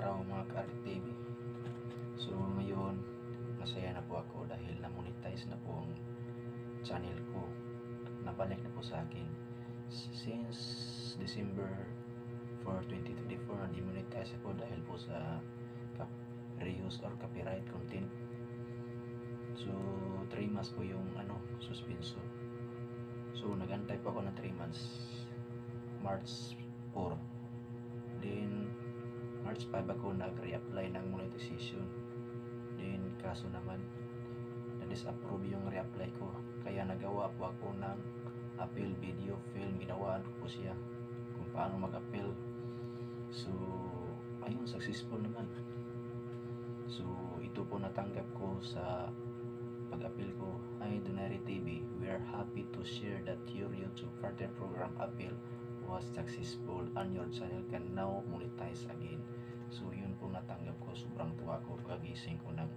araw mga ka-RTV. So ngayon, masaya na po ako dahil na-monetize na po ang channel ko. Nabalik na po sa akin. Since December 4, 2024, na-demonetize ako dahil po sa reuse or copyright content. So, 3 months po yung ano, suspenso. So, nagantay pa ako ng 3 months. March 4. Then, March 5 ako nag-reapply ng monetization. Then, kaso naman, na-disapprove yung reapply ko. Kaya nagawa po ako ng appeal video film. Ginawaan ko po siya kung paano mag-appeal. So, ayun, successful naman. So, ito po natanggap ko sa pag-appeal ko. Hi, Donari TV. We are happy to share that your YouTube partner program appeal was successful and your channel can now monetize again. So yun po natanggap ko. Sobrang tuwa ko pagkagising ko ng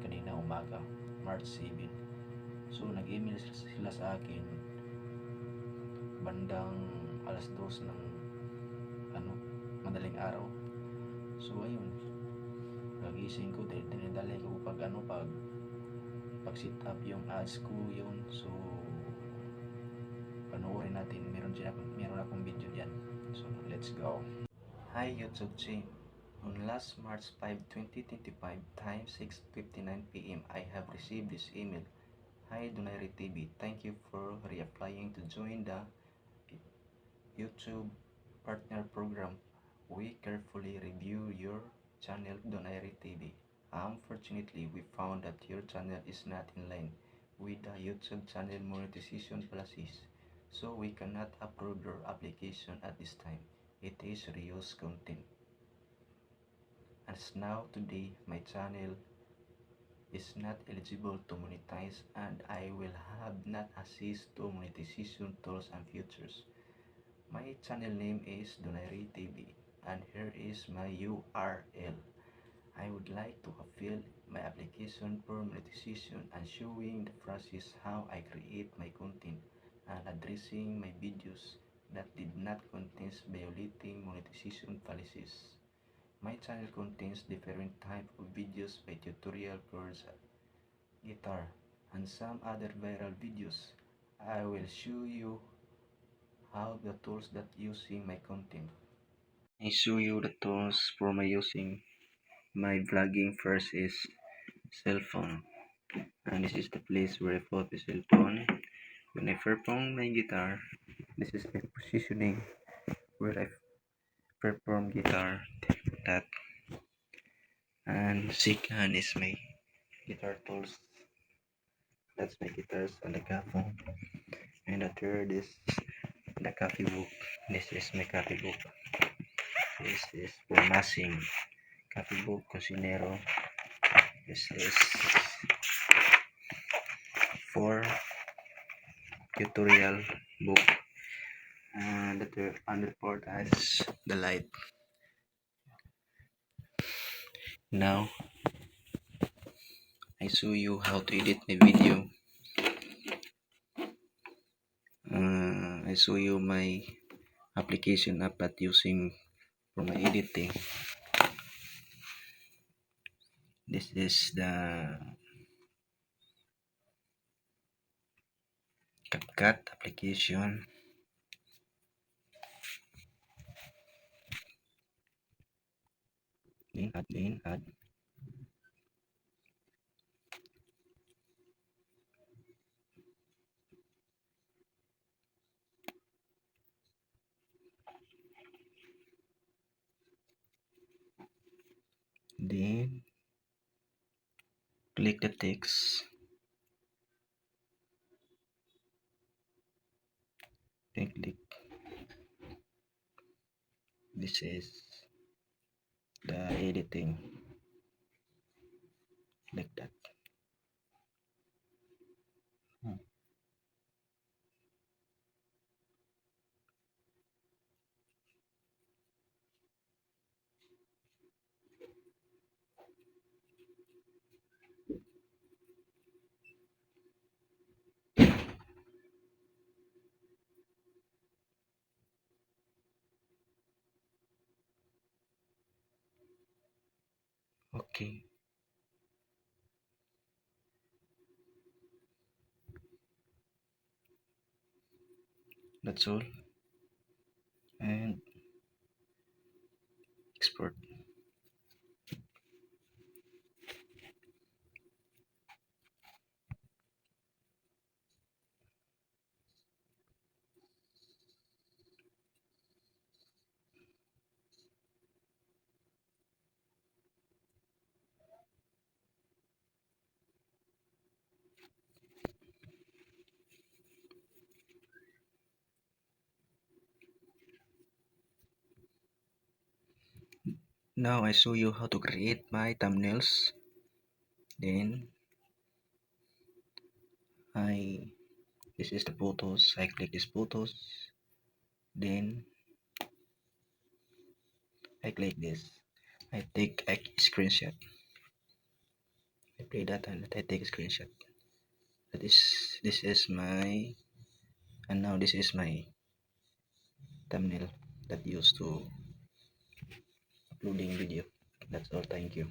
kanina umaga, March 7. So nag-email sila sa akin bandang alas 2 ng ano, madaling araw. So ayun, pagising ko, dinidalay ko pag ano, pag pag sit up yung ads ko yun. So panoorin natin. Meron siya meron akong video diyan. So let's go. Hi YouTube team. On last March 5, 2025, time 6:59 p.m. I have received this email. Hi Donairi TV. Thank you for reapplying to join the YouTube partner program. We carefully review your channel Donairi TV. Unfortunately, we found that your channel is not in line with the YouTube channel monetization policies, so we cannot approve your application at this time. It is reuse content. As now today, my channel is not eligible to monetize and I will have not access to monetization tools and features. My channel name is Donairi TV and here is my URL. I would like to fill my application for monetization and showing the process how I create my content and addressing my videos that did not contain violating monetization policies. My channel contains different type of videos by tutorial course guitar and some other viral videos. I will show you how the tools that using my content. I show you the tools for my using my vlogging first is cell phone and this is the place where I put the cell phone when I perform my guitar this is my positioning where I perform guitar that and second is my guitar tools. That's my guitars and the phone and the third is the coffee book. This is my coffee book. This is for massing coffee book cocinero. This is for tutorial book. And the third under part has the light. Now I show you how to edit my video. Uh, I show you my application app that using for my editing. This is the CapCut application. Then add then add. Then click the text then click this is the editing. Like that Okay. That's all. And Now I show you how to create my thumbnails. Then I this is the photos. I click this photos. Then I click this. I take a screenshot. I play that and I take a screenshot. That is this is my and now this is my thumbnail that used to uploading video. That's all. Thank you.